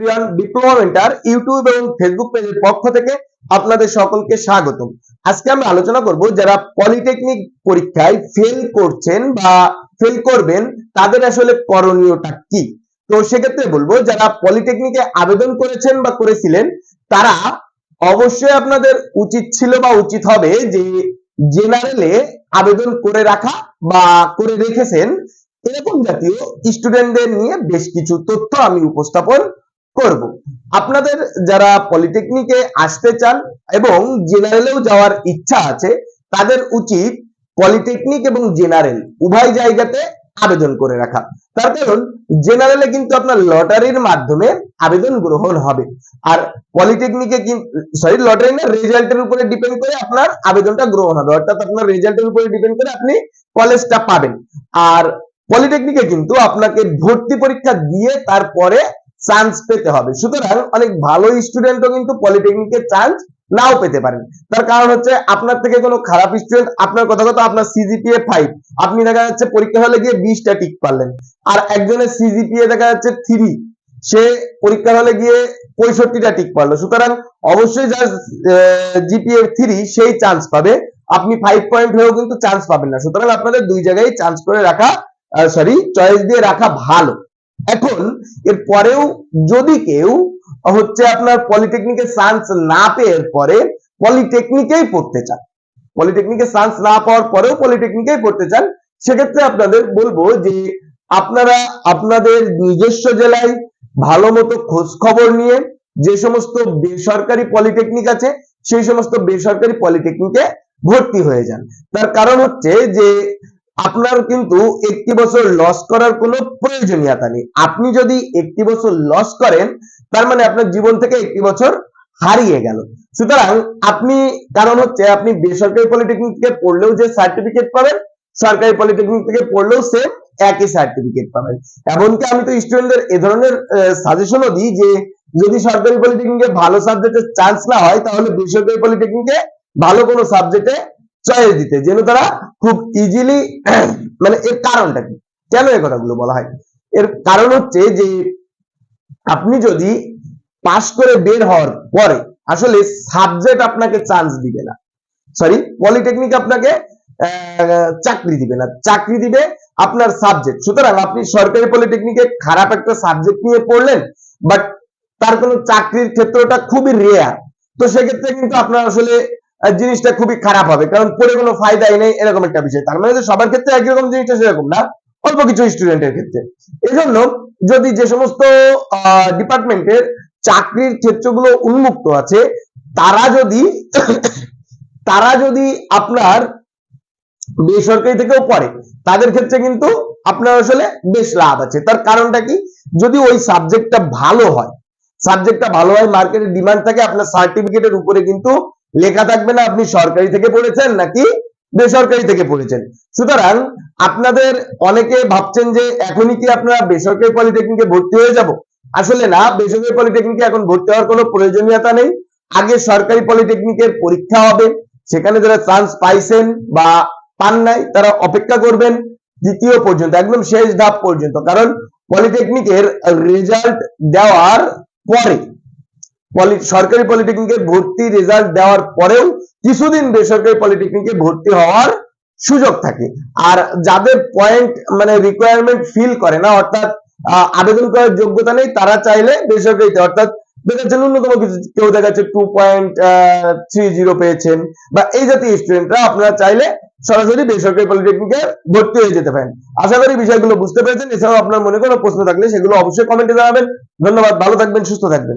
প্রিয়ান ডিপ্লোমেন্টার ইউটিউব এবং ফেসবুক পেজের পক্ষ থেকে আপনাদের সকলকে স্বাগতম। আজকে আমরা আলোচনা করব যারা পলিটেকনিক পরীক্ষায় ফেল করছেন বা ফেল করবেন, তাদের আসলে করণীয়টা কি? তো সেক্ষেত্রে বলব, যারা পলিটেকনিকে আবেদন করেছেন বা করেছিলেন, তারা অবশ্যই আপনাদের উচিত ছিল বা উচিত হবে যে জেনারেলে আবেদন করে রাখা বা করে রেখেছেন। এরকম জাতীয় স্টুডেন্টদের নিয়ে বেশ কিছু তথ্য আমি উপস্থাপন করব। আপনাদের যারা পলিটেকনিকে আসতে চান এবং জেনারেলেও যাওয়ার ইচ্ছা আছে, তাদের উচিত পলিটেকনিক এবং জেনারেল উভয় জায়গাতে আবেদন করে রাখা। তার কারণ জেনারেলে কিন্তু আপনার লটারির মাধ্যমে আবেদন গ্রহণ হবে। আর পলিটেকনিকে সরি লটারি না রেজাল্টের উপরে ডিপেন্ড করে আপনার আবেদনটা গ্রহণ হবে। অর্থাৎ আপনার রেজাল্টের উপরে ডিপেন্ড করে আপনি কলেজটা পাবেন। আর পলিটেকনিকে কিন্তু আপনাকে ভর্তি পরীক্ষা দিয়ে তারপরে চান্স পেতে হবে। সুতরাং অনেক ভালো স্টুডেন্টও কিন্তু পলিটেকনিকে চান্স নাও পেতে পারেন। তার কারণ হচ্ছে আপনার থেকে কোনো খারাপ স্টুডেন্ট আপনার কথা কথা আপনার সিজিপিএ ফাইভ আপনি দেখা যাচ্ছে পরীক্ষা হলে গিয়ে বিশটা টিক পারলেন। আর একজনের সিজিপিএ দেখা যাচ্ছে থ্রি সে পরীক্ষা হলে গিয়ে পঁয়ষট্টিটা টিক পারল। সুতরাং অবশ্যই যার জিপিএ থ্রি সেই চান্স পাবে। আপনি ফাইভ পয়েন্ট হয়েও কিন্তু চান্স পাবেন না। সুতরাং আপনাদের দুই জায়গায় চান্স করে রাখা সরি চয়েস দিয়ে রাখা ভালো। এখন এর পরেও যদি কেউ হচ্ছে আপনার পলিটেকনিকের চান্স না পেয়ে পরে পলিটেকনিকেই পড়তে চান। পলিটেকনিকের চান্স না পাওয়ার পরেও পলিটেকনিকেই পড়তে চান, সেক্ষেত্রে আপনাদের বলব যে আপনারা আপনাদের নিজস্ব জেলায় ভালো মতো খোঁজ খবর নিয়ে যে সমস্ত বেসরকারি পলিটেকনিক আছে, সেই সমস্ত বেসরকারি পলিটেকনিকে ভর্তি হয়ে যান। তার কারণ হচ্ছে যে আপনার কিন্তু একটি বছর লস করার কোনো প্রয়োজনীয়তা নেই। আপনি যদি একটি বছর লস করেন, তার মানে আপনার জীবন থেকে একটি বছর হারিয়ে গেল। সুতরাং আপনি, কারণ হচ্ছে আপনি বেসরকারি পলিটেকনিক থেকে পড়লেও যে সার্টিফিকেট পাবেন, সরকারি পলিটেকনিক থেকে পড়লেও সে একই সার্টিফিকেট পাবেন। এমনকি আমি তো স্টুডেন্টদের এ ধরনের সাজেশনও দিই যে, যদি সরকারি পলিটেকনিকে ভালো সাবজেক্টে চান্স না হয়, তাহলে বেসরকারি পলিটেকনিকে ভালো কোনো সাবজেক্টে চয়েস দিতে যেন তারা খুব ইজিলি মানে এর কারণটা কি? কেন এই কথাগুলো বলা হয়? এর কারণ হচ্ছে যে, আপনি যদি পাস করে বের হওয়ার পরে আসলে সাবজেক্ট আপনাকে চান্স দিবে না। সরি পলিটেকনিক আপনাকে চাকরি দিবে না। চাকরি দিবে আপনার সাবজেক্ট সুতরাং আপনি সরকারি পলিটেকনিকে খারাপ একটা সাবজেক্ট নিয়ে পড়লেন বাট তার কোনো চাকরির ক্ষেত্রটা খুবই রেয়ার তো সেক্ষেত্রে কিন্তু আপনার আসলে জিনিসটা খুবই খারাপ হবে, কারণ পড়ে কোনো ফায়দাই নেই, এরকম একটা বিষয়। তার মানে সবার ক্ষেত্রে একই রকম জিনিসটা সেরকম না, অল্প কিছু স্টুডেন্টের ক্ষেত্রে। এই জন্য যদি যে সমস্ত ডিপার্টমেন্টের চাকরির ক্ষেত্রগুলো উন্মুক্ত আছে, তারা যদি তারা যদি আপনার বেসরকারি থেকেও পড়ে, তাদের ক্ষেত্রে কিন্তু আপনার আসলে বেশ লাভ আছে। তার কারণটা কি? যদি ওই সাবজেক্টটা ভালো হয় সাবজেক্টটা ভালো হয় মার্কেটের ডিমান্ড থাকে, আপনার সার্টিফিকেটের উপরে কিন্তু লেখা থাকবে না, আপনি সরকারি থেকে পড়েছেন নাকি বেসরকারি থেকে পড়েছেন? সুতরাং আপনাদের অনেকে ভাবছেন যে এখনই কি আপনারা বেসরকারি পলিটেকনিকে ভর্তি হয়ে যাব? আসলে না, বেসরকারি পলিটেকনিকে এখন ভর্তি হওয়ার কোনো প্রয়োজনীয়তা নেই। আগে সরকারি পলিটেকনিকের পরীক্ষা হবে, সেখানে যারা চান্স পাইছেন বা পান নাই, তারা অপেক্ষা করবেন দ্বিতীয় পর্যন্ত, একদম শেষ ধাপ পর্যন্ত। কারণ পলিটেকনিকের রেজাল্ট দেওয়ার পরে সরকারি পলিটেকনিকে ভর্তি রেজাল্ট দেওয়ার পরেও কিছুদিন বেসরকারি পলিটেকনিকে ভর্তি হওয়ার সুযোগ থাকে। আর যাদের পয়েন্ট মানে রিকোয়ারমেন্ট ফিল করে না, অর্থাৎ আবেদন করার যোগ্যতা নেই, তারা চাইলে বেসরকারিতে, অর্থাৎ দেখাচ্ছে ন্যূনতম কিছু কেউ দেখাচ্ছে টু পয়েন্ট থ্রি জিরো পেয়েছেন, বা এই জাতীয় স্টুডেন্টরা আপনারা চাইলে সরাসরি বেসরকারি পলিটেকনিকে ভর্তি হয়ে যেতে পারেন। আশা করি বিষয়গুলো বুঝতে পেরেছেন। এছাড়াও আপনার মনে কোনো প্রশ্ন থাকলে সেগুলো অবশ্যই কমেন্টে জানাবেন। ধন্যবাদ, ভালো থাকবেন, সুস্থ থাকবেন।